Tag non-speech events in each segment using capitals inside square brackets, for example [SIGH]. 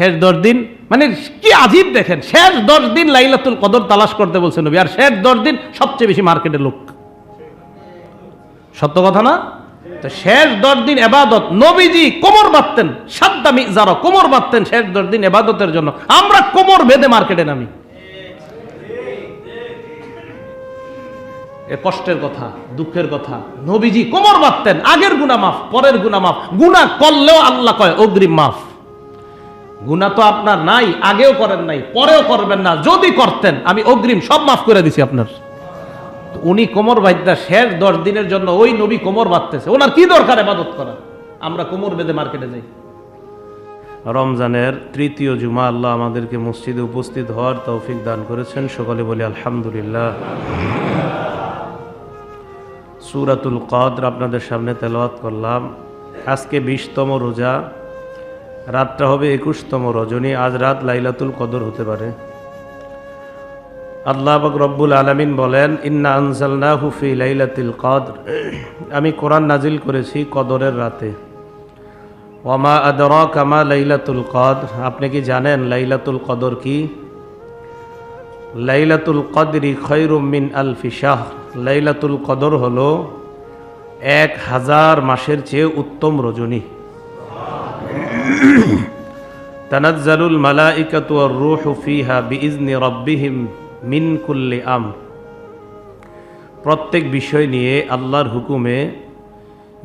শেষ দশ দিন মানে কি আজীব দেখেন, শেষ দশ দিন লাইলাতুল কদর তালাশ করতে বলছে নবী, আর শেষ দশ দিন সবচেয়ে বেশি মার্কেটের লোক। সত্য কথা না? তো শেষ দশ দিন এবাদত, নবীজি কোমর বাঁধতেন সাদ্দামি যারা কোমর বাঁধতেন শেষ দশ দিন এবাদতের জন্য। আমরা কোমর বেঁধে মার্কেটে নামি। এ কষ্টের কথা, দুঃখের কথা, নবীজি কোমর বাঁধতেন, আগের গুনা মাফ, পরের গুনা মাফ। গুনা করলেও আল্লাহ কয়, অগ্রিম মাফ। গুনা তো আপনার নাই, আগেও করেন নাই, পরেও করবেন না, যদি করতেন, আমি অগ্রিম সব মাফ করে দিছি আপনার। উনি কোমর বাঁধতা শেষ দশ দিনের জন্য ওই নবী কোমর বাঁধতেছে। ওনার কি দরকার এবাদত করা আমরা কোমর বেঁধে মার্কেটে যাই। রমজানের তৃতীয় জুমা আল্লাহ আমাদেরকে মসজিদে উপস্থিত হওয়ার তৌফিক দান করেছেন। সকলে বলি আলহামদুলিল্লাহ। সুরাতুল কদর আপনাদের সামনে তেলাওয়াত করলাম। আজকে বিশতম রোজা। রাতটা হবে একুশতম রজনী, আজ রাত লাইলাতুল কদর হতে পারে। আল্লাহ বাক রব্বুল আলমিন বলেন, ইন্না আনসালনা হুফি লাইলাতুল কদর। আমি কোরআন নাজিল করেছি কদরের রাতে। ওয়ামা আদর কামা লাইলাতুল কদর? আপনি কি জানেন লাইলাতুল কদর কি? লাইলাতুল কদরি খৈরুম মিন আলফি শাহ লাইলাতুল কদর হলো এক হাজার মাসের চেয়ে উত্তম রজনী। তানাজ্জালুল মালাইকাতু রূহু ফিহা বিইজনি রাব্বিহিম মিন কুল্লি আম প্রত্যেক বিষয় নিয়ে আল্লাহর হুকুমে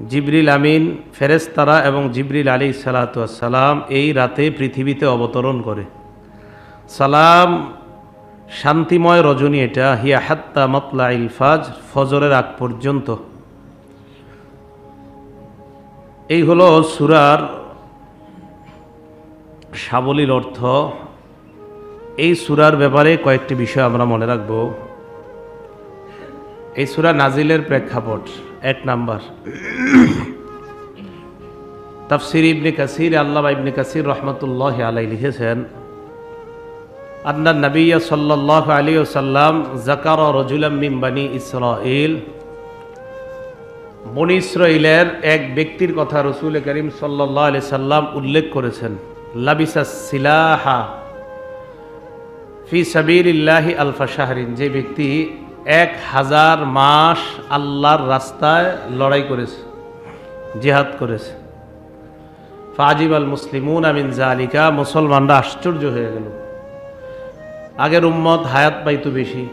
জিবরিল আমিন ফেরেস্তারা এবং জিবরিল আলী সালাতাম এই রাতে পৃথিবীতে অবতরণ করে। সালাম শান্তিময় রজনী এটা, হিয়া হাত্তা মতলা ইলফাজ ফজরের আগ পর্যন্ত। এই হলো সুরার সাবলীল অর্থ, এই সুরার ব্যাপারে কয়েকটি বিষয় আমরা মনে রাখব। এই সুরা নাজিলের প্রেক্ষাপট, এক নাম্বার। তাফসির ইবনে কাসির আল্লাহ ইবনে কাসির রহমতুল্লাহ আলাই লিখেছেন, আন্না নবিয়া সাল্লাহ আলী সাল্লাম জাকার রজুলাম মিম বানি ইসরাইল বনি ইসরাইলের এক ব্যক্তির কথা রসুল করিম সাল্লাহ আলি সাল্লাম উল্লেখ করেছেন। লাবিসা সিলাহা ফি সাবিরিল্লাহি আলফা শাহরিন, যে ব্যক্তি এক হাজার মাস আল্লাহর রাস্তায় লড়াই করেছে, জিহাদ করেছে। ফাজিব আল মুসলিমুন আমিন জালিকা মুসলমানরা আশ্চর্য হয়ে গেল। আগের উম্মত হায়াত পাইতো বেশি।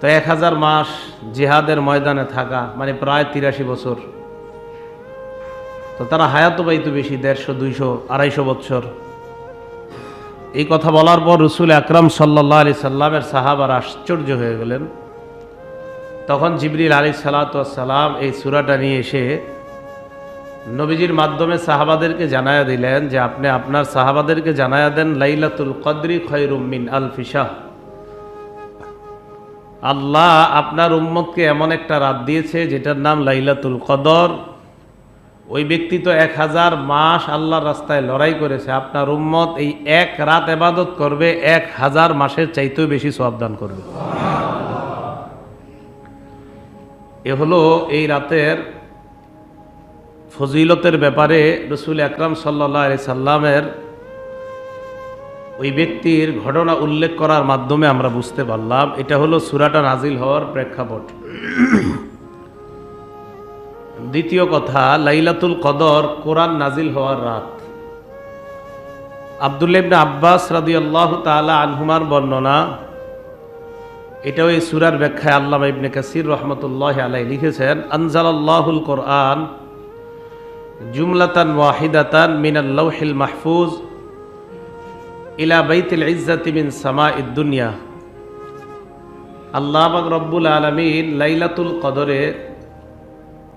তো এক হাজার মাস জিহাদের ময়দানে থাকা মানে প্রায় তিরাশি বছর তো তারা হায়াতও পাইতো বেশি, দেড়শো, দুইশো, আড়াইশো বছর এই কথা বলার পর রসুল আকরাম সাল্লাহ আলি সাল্লামের সাহাবার আশ্চর্য হয়ে গেলেন। তখন জিবরিল আলী সালাতাম এই সুরাটা নিয়ে এসে নবীজির মাধ্যমে সাহাবাদেরকে জানায়া দিলেন যে, আপনি আপনার সাহাবাদেরকে জানায়া দেন, লাইলাতুল কদরি খৈরুমিন আল ফিসাহ আল্লাহ আপনার উম্মতকে এমন একটা রাত দিয়েছে যেটার নাম লাইলাতুল কদর। ওই ব্যক্তি তো এক হাজার মাস আল্লাহর রাস্তায় লড়াই করেছে। আপনার উম্মত এই এক রাত এবাদত করবে, এক হাজার মাসের চাইতেও বেশি সাবধান করবে। এ হলো এই রাতের ফজিলতের ব্যাপারে রসুল আকরাম সাল্লাহ আলি সাল্লামের ওই ব্যক্তির ঘটনা উল্লেখ করার মাধ্যমে আমরা বুঝতে পারলাম। এটা হলো সুরাটা নাজিল হওয়ার প্রেক্ষাপট। দ্বিতীয় কথা, লাইলাতুল কদর, কোরআন নাজিল হওয়ার রাত। আবদুল্লাবনে আব্বাস রাদি আল্লাহ তালা আনহুমার বর্ণনা, এটাও এই সুরার ব্যাখ্যায় আল্লাহ ইবনে কাসির রহমতুল্লাহ আলাই লিখেছেন আনজাল আনজালাল্লাহুল কোরআন জুমলাতান ওয়াহিদাতান মিন মিনাল্লাহিল মাহফুজ ইলা বাইতুল ইজ্জাতি মিন সামা দুনিয়া। আল্লাহ রব্বুল আলমিন লাইলাতুল কদরে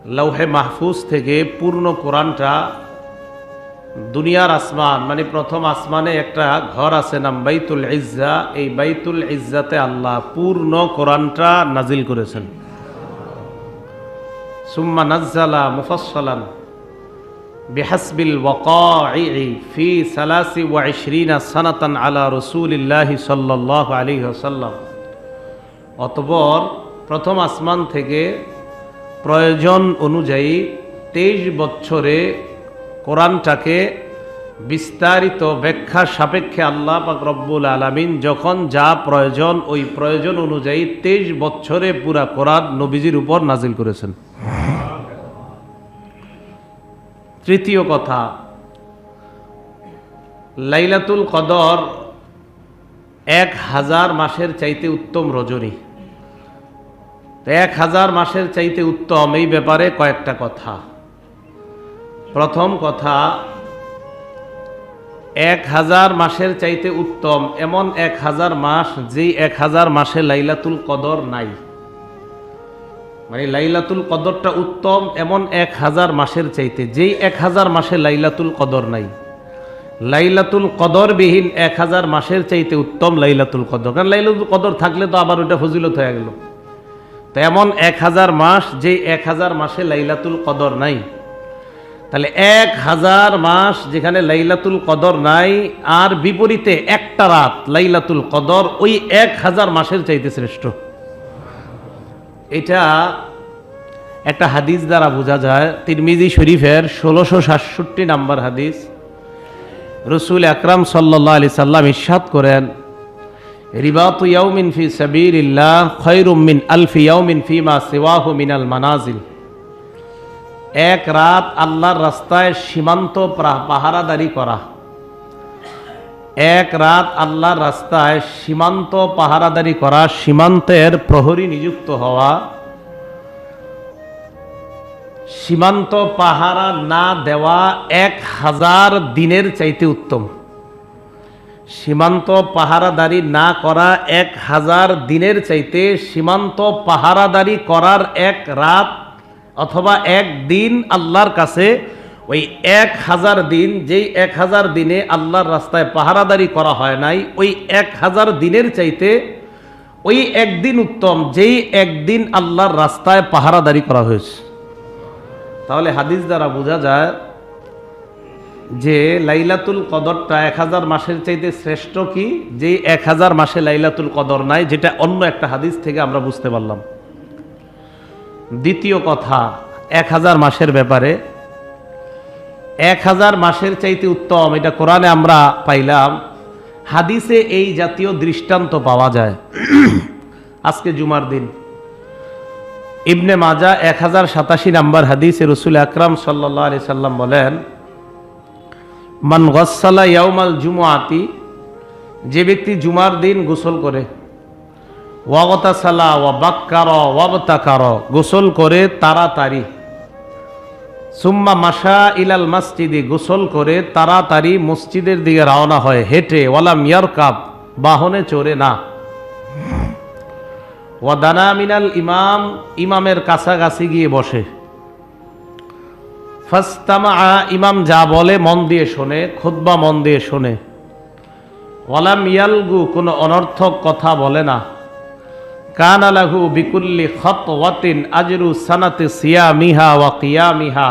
লৌহে মাহফুজ থেকে পূর্ণ কোরআনটা দুনিয়ার আসমান মানে প্রথম আসমানে একটা ঘর আছে নাম বাইতুল ইজ্জা। এই বাইতুল ইজ্জাতে আল্লাহ পূর্ণ কোরআনটা নাজিল করেছেন। সুম্মা নাজ্জালা মুফাসসালান বিহাসবিল ওয়াকাই ফি সালাসি ওয়া আলা রসুলিল্লাহি সাল্লাল্লাহু আলাইহি ওয়াসাল্লাম। অতঃপর প্রথম আসমান থেকে প্রয়োজন অনুযায়ী তেইশ বছরে কোরআনটাকে বিস্তারিত ব্যাখ্যা সাপেক্ষে আল্লাহ পাক রব্বুল আলামিন যখন যা প্রয়োজন, ওই প্রয়োজন অনুযায়ী তেইশ বছরে পুরা কোরআন নবীজির উপর নাজিল করেছেন। তৃতীয় কথা, লাইলাতুল কদর এক হাজার মাসের চাইতে উত্তম রজনী। এক হাজার মাসের চাইতে উত্তম, এই ব্যাপারে কয়েকটা কথা। প্রথম কথা, এক হাজার মাসের চাইতে উত্তম, এমন এক হাজার মাস যেই এক হাজার মাসে লাইলাতুল কদর নাই। মানে লাইলাতুল কদরটা উত্তম, এমন এক হাজার মাসের চাইতে, যেই এক হাজার মাসে লাইলাতুল কদর নাই। লাইলাতুল কদরবিহীন এক হাজার মাসের চাইতে উত্তম লাইলাতুল কদর। কারণ লাইলাতুল কদর থাকলে তো আবার ওটা ফজিলত হয়ে গেল। তো এমন এক হাজার মাস যেই এক হাজার মাসে লাইলাতুল কদর নাই। তাহলে এক হাজার মাস যেখানে লাইলাতুল কদর নাই, আর বিপরীতে একটা রাত লাইলাতুল কদর ওই এক হাজার মাসের চাইতে শ্রেষ্ঠ। এটা একটা হাদিস দ্বারা বোঝা যায়। তিরমিজি শরীফের ষোলোশো সাতষট্টি নাম্বার হাদিস। রসুল আকরাম সাল্লাহ আলি সাল্লাম ইস্বাদ করেন রিবাত ইয়াউমিন ফি সাবিরিল্লাহ খৈরুম মিন আলফি ইয়াউমিন ফি মা সিওয়াহু মিনাল মানাজিল। এক রাত আল্লাহর রাস্তায় সীমান্ত পাহারাদারি করা। এক রাত আল্লাহর রাস্তায় সীমান্ত পাহারাদারি করা, সীমান্তের প্রহরী নিযুক্ত হওয়া। সীমান্ত পাহারা না দেওয়া এক হাজার দিনের চাইতে উত্তম। সীমান্ত পাহারাদারি না করা এক হাজার দিনের চাইতে সীমান্ত পাহারাদারি করার এক রাত অথবা এক দিন আল্লাহর কাছে, ওই এক হাজার দিন, যেই এক হাজার দিনে আল্লাহর রাস্তায় পাহারাদারি করা হয় নাই, ওই এক হাজার দিনের চাইতে ওই একদিন উত্তম, যেই একদিন আল্লাহর রাস্তায় পাহারাদারি করা হয়েছে। তাহলে হাদিস দ্বারা বোঝা যায় যে লাইলাতুল কদরটা এক হাজার মাসের চাইতে শ্রেষ্ঠ কি? যে এক হাজার মাসে লাইলাতুল কদর নাই, যেটা অন্য একটা হাদিস থেকে আমরা বুঝতে পারলাম। দ্বিতীয় কথা, এক হাজার মাসের ব্যাপারে, এক হাজার মাসের চাইতে উত্তম, এটা কোরআনে আমরা পাইলাম, হাদিসে এই জাতীয় দৃষ্টান্ত পাওয়া যায়। [COUGHS] আজকে জুমার দিন। ইবনে মাজা এক হাজার সাতাশি নাম্বার হাদিসে রসুল আকরাম সাল্লাহ আলি সাল্লাম বলেন মান গসালা ইয়াউমাল জুমআতি, যে ব্যক্তি জুমার দিন গোসল করে ওয়াগতা সালা ওয়া বাক্কার ওয়াবতাকার গোসল করে তাড়াতাড়ি। সুম্মা মাসা ইলাল মসজিদে গোসল করে তাড়াতাড়ি মসজিদের দিকে রওনা হয়, হেঁটে, ওয়ালাম কাপ বাহনে চড়ে না। ওয়াদানা মিনাল ইমাম, ইমামের কাছাকাছি গিয়ে বসে। ফাস্তামা ইমাম যা বলে মন দিয়ে শোনে খুদ্া মন দিয়ে শোনে। ওয়ালাম ইয়ালগু, কোনো অনর্থক কথা বলে না। কান আলাহু বিকুল্লি খত ওয়াতিন আজরু সানাতে সিয়া মিহা ওয়া কিয়া মিহা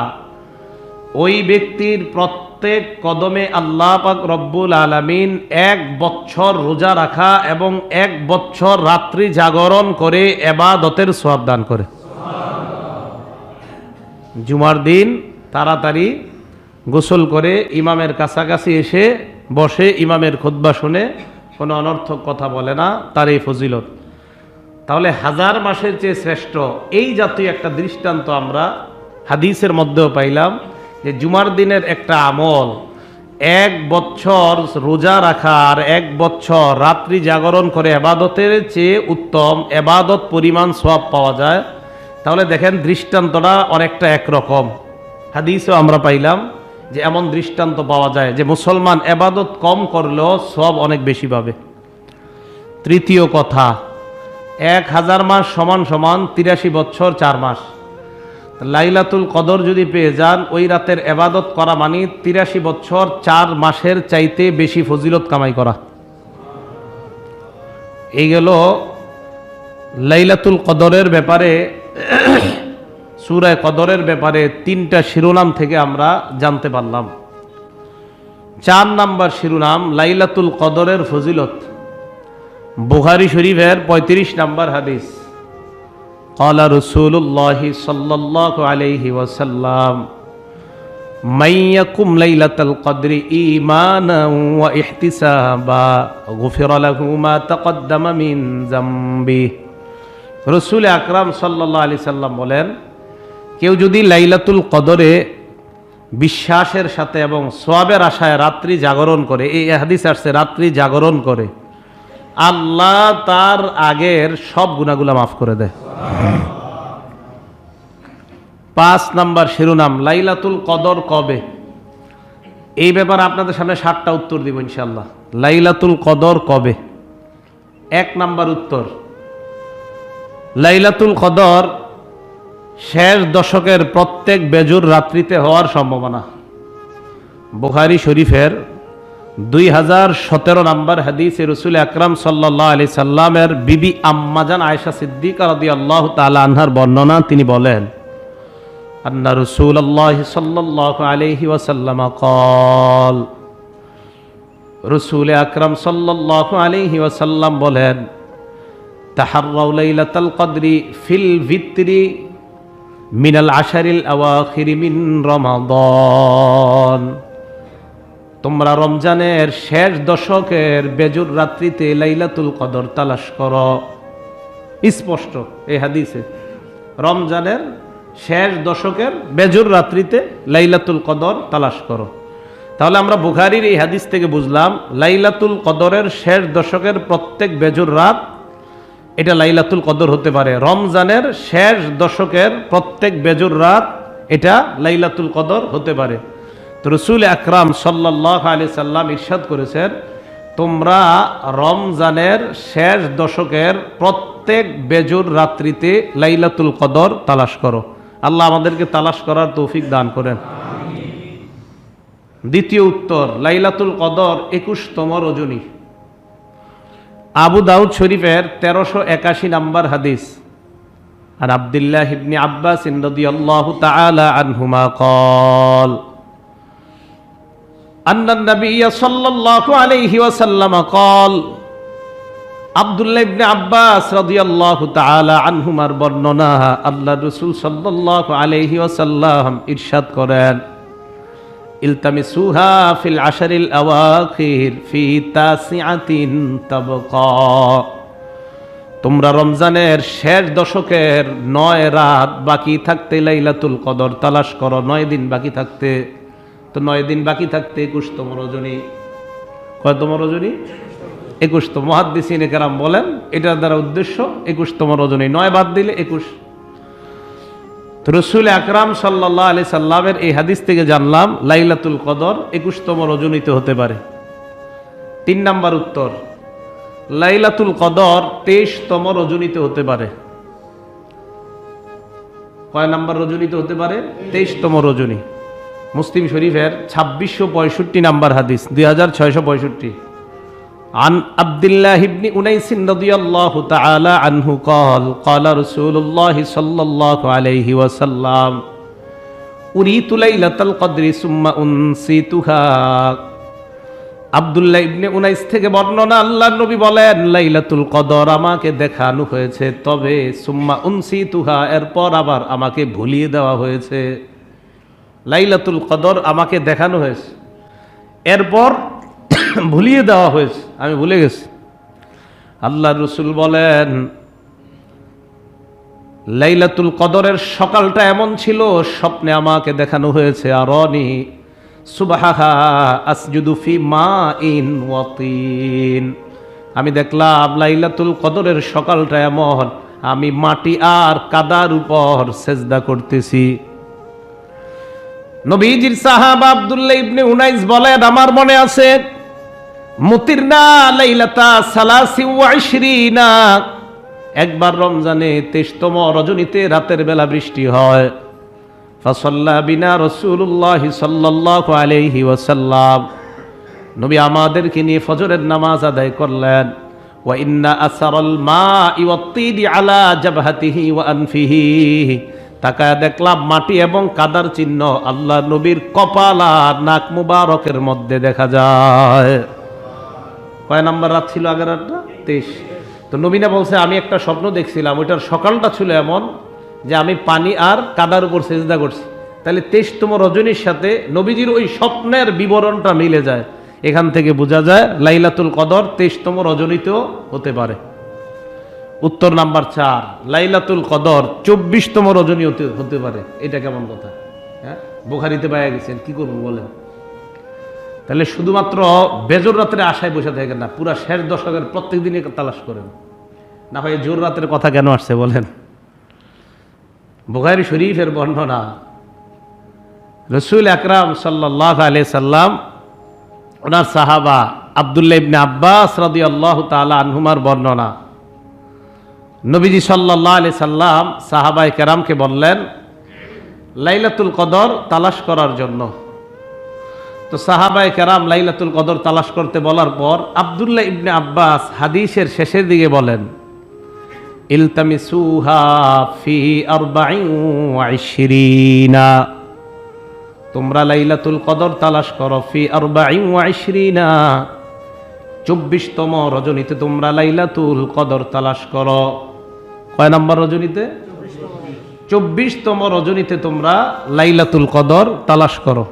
ওই ব্যক্তির প্রত্যেক কদমে আল্লাহ পাক রব্বুল আলামিন এক বছর রোজা রাখা এবং এক বছর রাত্রি জাগরণ করে এবাদতের সওয়াব দান করে। জুমার দিন তাড়াতাড়ি গোসল করে ইমামের কাছাকাছি এসে বসে ইমামের খুদ্া শুনে কোনো অনর্থক কথা বলে না তার এই ফজিলত। তাহলে হাজার মাসের চেয়ে শ্রেষ্ঠ এই জাতীয় একটা দৃষ্টান্ত আমরা হাদিসের মধ্যেও পাইলাম যে জুমার দিনের একটা আমল, এক বছর রোজা রাখা আর এক বছর রাত্রি জাগরণ করে এবাদতের চেয়ে উত্তম এবাদত পরিমাণ সব পাওয়া যায়। তাহলে দেখেন দৃষ্টান্তটা অনেকটা একরকম। হাদিসও আমরা পাইলাম যে এমন দৃষ্টান্ত পাওয়া যায় যে মুসলমান এবাদত কম করলেও সব অনেক বেশি পাবে। তৃতীয় কথা, এক হাজার মাস সমান সমান তিরাশি বছর চার মাস। লাইলাতুল কদর যদি পেয়ে যান, ওই রাতের এবাদত করা মানে তিরাশি বছর চার মাসের চাইতে বেশি ফজিলত কামাই করা। এই গেল লাইলাতুল কদরের ব্যাপারে সুরায় কদরের ব্যাপারে তিনটা শিরোনাম থেকে আমরা জানতে পারলাম। চার নাম্বার শিরোনাম, লাইলাতুল কদরের ফজিলত। বুহারি শরীফের ৩৫ নাম্বার হাদিস। কলা রসুল্লাহ সাল্লাহ আলহি ওয়াসাল্লাম মাইয়াকুম লাইলাতাল কদরি ইমান ওয়া ইহতিসাবা, গুফিরা লাহু মা তাকদ্দামা মিন জামবি। রসুল আকরাম সাল্লাল্লাহু আলাইহি সাল্লাম বলেন কেউ যদি লাইলাতুল কদরে বিশ্বাসের সাথে এবং সোয়াবের আশায় রাত্রি জাগরণ করে, এই হাদিস আসছে, রাত্রি জাগরণ করে, আল্লাহ তার আগের সব গুণাগুলা মাফ করে দেয়। পাঁচ নাম্বার শিরোনাম, লাইলাতুল কদর কবে? এই ব্যাপারে আপনাদের সামনে সাতটা উত্তর দিব ইনশাল্লাহ লাইলাতুল কদর কবে? এক নাম্বার উত্তর, লাইলাতুল কদর শেষ দশকের প্রত্যেক বেজুর রাত্রিতে হওয়ার সম্ভাবনা। বুখারি শরীফের দুই হাজার সতেরো নম্বর হাদিস রসুল আকরাম সাল্লাহ আলি সাল্লামের বিবি আম্মাজান আয়েশা সিদ্দিক রাদি আল্লাহ তালা আনহার বর্ণনা, তিনি বলেন, আন্না রসুল আল্লাহ সাল্লাহ আলহি ওয়াসাল্লাম কল রসুল আকরাম সাল্লাহ আলহি ওয়াসাল্লাম বলেন তাহার লাইলাতাল কদরি ফিল ভিত্রি মিনাল আশারিল মিন রমাদান। তোমরা রমজানের শেষ দশকের বেজুর রাত্রিতে লাইলাতুল কদর তালাশ করো। স্পষ্ট এই হাদিসে। রমজানের শেষ দশকের বেজুর রাত্রিতে লাইলাতুল কদর তালাশ করো। তাহলে আমরা বুখারির এই হাদিস থেকে বুঝলাম, লাইলাতুল কদরের শেষ দশকের প্রত্যেক বেজুর রাত এটা লাইলাতুল কদর হতে পারে। রমজানের শেষ দশকের প্রত্যেক বেজুর রাত এটা লাইলাতুল কদর হতে পারে। তো রসুল আকরাম সাল্লাহ আলি সাল্লাম ইরশাদ করেছেন, তোমরা রমজানের শেষ দশকের প্রত্যেক বেজুর রাত্রিতে লাইলাতুল কদর তালাশ করো। আল্লাহ আমাদেরকে তালাশ করার তৌফিক দান করেন। দ্বিতীয় উত্তর, লাইলাতুল কদর একুশতম রজনী। আবু দাউদ শরীফের তেরোশো একাশি নাম্বার হাদিস। আর আবদুল্লাহ হিবনি আব্বাস ইন্দ্রদিয়াল্লাহ আনহুমা কল আলাইহি আব্বাস আনহুমার বর্ণনা আল্লাহ রসুল সাল্লাল্লাহু আলাইহি ইরশাদ করেন। তোমরা রমজানের শেষ দশকের নয় রাত বাকি থাকতে লাইলাতুল কদর তালাশ করো, নয় দিন বাকি থাকতে। তো নয় দিন বাকি থাকতে একুশতম রজনী। কয়তম রজনী? একুশতম। মহাদ্দিসিনে কেরাম বলেন, এটার দ্বারা উদ্দেশ্য একুশতম রজনী। নয় বাদ দিলে একুশ। রসুল আকরাম সাল্লাহ আলি সাল্লামের এই হাদিস থেকে জানলাম, লাইলাতুল কদর একুশতম রজনীতে হতে পারে। তিন নাম্বার উত্তর, লাইলাতুল কদর তেইশতম রজনীতে হতে পারে। কয় নাম্বার রজনীতে হতে পারে? তেইশতম রজনী মুসলিম শরীফের ছাব্বিশশো পঁয়ষট্টি নাম্বার হাদিস, দুই হাজার ছয়শো পঁয়ষট্টি। عن عبد الله بن أنيس رضي الله تعالى عنه قال قال رسول الله صلى الله عليه وسلم أريت ليلة القدر ثم أنسيتها আবদুল্লাহ ইবনে উনাইস থেকে বর্ণনা আল্লাহ নবী বলেন লাইলাতুল কদর আমাকে দেখানো হয়েছে তবে সুম্মা উনসি তুহা এরপর আবার আমাকে ভুলিয়ে দেওয়া হয়েছে লাইলাতুল কদর আমাকে দেখানো হয়েছে এরপর ভুলিয়ে দেওয়া হয়েছে। আমি ভুলে গেছি। আল্লাহ রসুল বলেন, লাইলাতুল কদরের সকালটা এমন ছিল, স্বপ্নে আমাকে দেখানো হয়েছে আর অনি মা ইন ওয়াতিন আমি দেখলাম, লাইলাতুল কদরের সকালটা এমন, আমি মাটি আর কাদার উপর সেজদা করতেছি। নবীজির সাহাব আব্দুল্লাহ ইবনে উনাইস বলেন, আমার মনে আছে মুতিরনা লাইলাতা সালাসি ওয়াইশরিনা একবার রমজানে তেইশতম রজনীতে রাতের বেলা বৃষ্টি হয়। ফসল্লা বিনা রসুল্লাহ সাল্লাহ আলহি ওয়াসাল্লাম। নবী আমাদেরকে নিয়ে ফজরের নামাজ আদায় করলেন। ওয়া ইন্না আসারল মা ইওয়াত্তিদি আলা জাবহাতিহি ওয়া আনফিহি। তাকায় দেখলাম মাটি এবং কাদার চিহ্ন আল্লাহ নবীর কপাল নাক মুবারকের মধ্যে দেখা যায়। কয় নাম্বার রাত ছিল আগের রাতটা? তেইশ। তো নবীনা বলছে, আমি একটা স্বপ্ন দেখছিলাম, ওইটার সকালটা ছিল এমন যে আমি পানি আর কাদার উপর সেজদা করছি। তাহলে তেইশতম রজনীর সাথে নবীজির ওই স্বপ্নের বিবরণটা মিলে যায়। এখান থেকে বোঝা যায়, লাইলাতুল কদর তেইশতম রজনীতেও হতে পারে। উত্তর নাম্বার চার, লাইলাতুল কদর চব্বিশতম রজনী হতে হতে পারে। এটা কেমন কথা? হ্যাঁ? বোখারিতে পাওয়া গেছেন, কি করব বলেন? তাহলে শুধুমাত্র বেজর রাত্রে আশায় বসে থাকেন না, পুরা শেষ দশকের প্রত্যেক দিনই তালাশ করেন। না হয় জোর রাতের কথা কেন আসছে বলেন? বুখারি শরীফের বর্ণনা, রসুল আকরাম সাল্লাহ আলি সাল্লাম, ওনার সাহাবা আবদুল্লাহ ইবনে আব্বাস রাদি আল্লাহ তালা আনহুমার বর্ণনা। নবীজি সাল্লাহ আলি সাল্লাম সাহাবাই কেরামকে বললেন, লাইলাতুল কদর তালাশ করার জন্য। তো সাহাবাই কেরাম লাইলাতুল কদর তালাশ করতে বলার পর আবদুল্লাহ ইবনে আব্বাস হাদিসের শেষের দিকে বলেন তোমরা লাইলাতুল কদর তালাশ করো, ফি আরবাইন চব্বিশতম রজনীতে তোমরা লাইলাতুল কদর তালাশ করো। কয় নম্বর রজনীতে? চব্বিশতম রজনীতে তোমরা লাইলাতুল কদর তালাশ করো।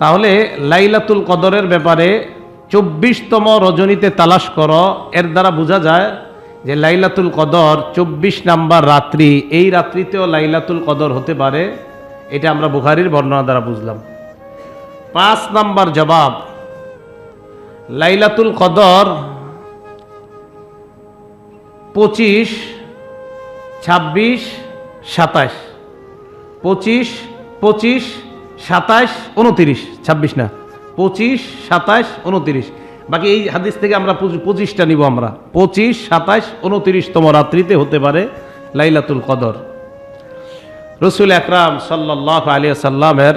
তাহলে লাইলাতুল কদরের ব্যাপারে চব্বিশতম রজনীতে তালাশ করো। এর দ্বারা বোঝা যায় যে লাইলাতুল কদর চব্বিশ নাম্বার রাত্রি। এই রাত্রিতেও লাইলাতুল কদর হতে পারে। এটা আমরা বুখারির বর্ণনা দ্বারা বুঝলাম। পাঁচ নাম্বার জবাব, লাইলাতুল কদর পঁচিশ, ছাব্বিশ, সাতাশ। পঁচিশ পঁচিশ সাতাশ, উনতিরিশ, ছাব্বিশ না, পঁচিশ, সাতাশ, উনতিরিশ। বাকি এই হাদিস থেকে আমরা পঁচিশটা নিব আমরা। পঁচিশ, সাতাশ, উনতিরিশতম রাত্রিতে হতে পারে লাইলাতুল কদর। রসুল আকরাম সাল্লাহ আলিয়া সাল্লামের